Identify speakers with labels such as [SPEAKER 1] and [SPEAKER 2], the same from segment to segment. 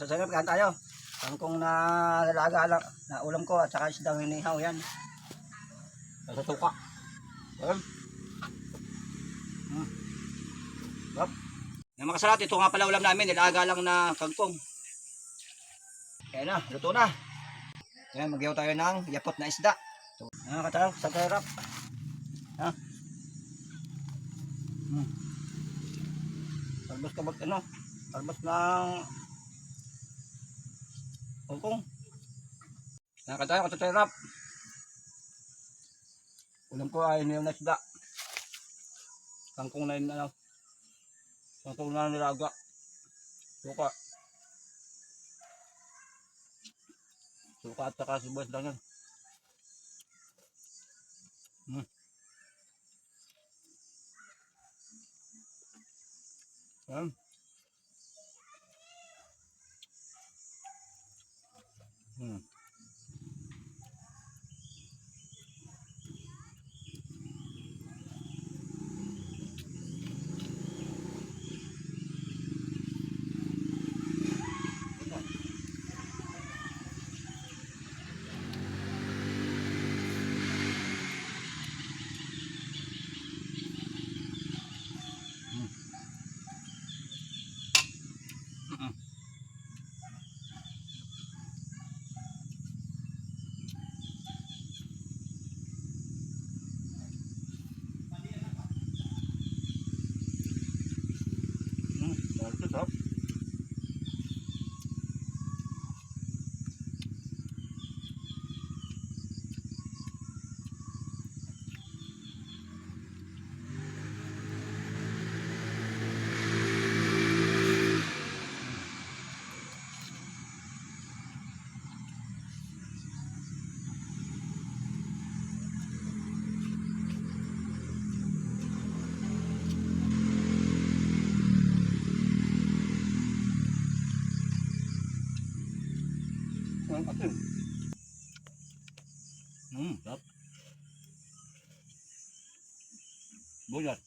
[SPEAKER 1] Sa sarap, kain tayo. Kangkong na nalaga lang, na ulam ko at saka isdang hinihaw yan. Sa tuka. Ayan. Hmm. Sarap. Yung mga kasalat, ito nga pala ulam namin, nilaga lang na kangkong. Ayan na, luto na. Ayan, magyaw tayo ng yapot na isda. So, ayan kasalat, sa sarap. Ha? Hmm. Talbos ka ba, ano? Talbos ng kangkong. Ayan tayo, kasalat. Ulam ko ay niyong na isda. Kangkong na yun, ano. Kangkong na nilaga. Suka. Suka at saka sibuyas lang yan. Hmm. Yan. Hmm. Hmm, sarap to, Ang asin. Hmm, sarap. Bulat.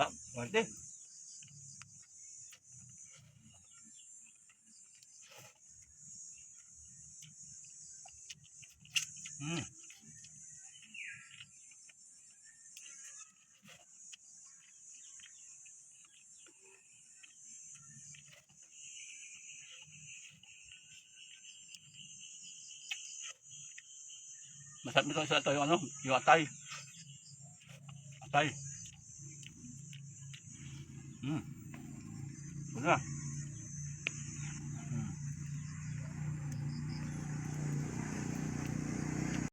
[SPEAKER 1] Ah, warte. Hmm. Masarap nito sa ito yung ano, yung atay. Atay. Hmm. Wala.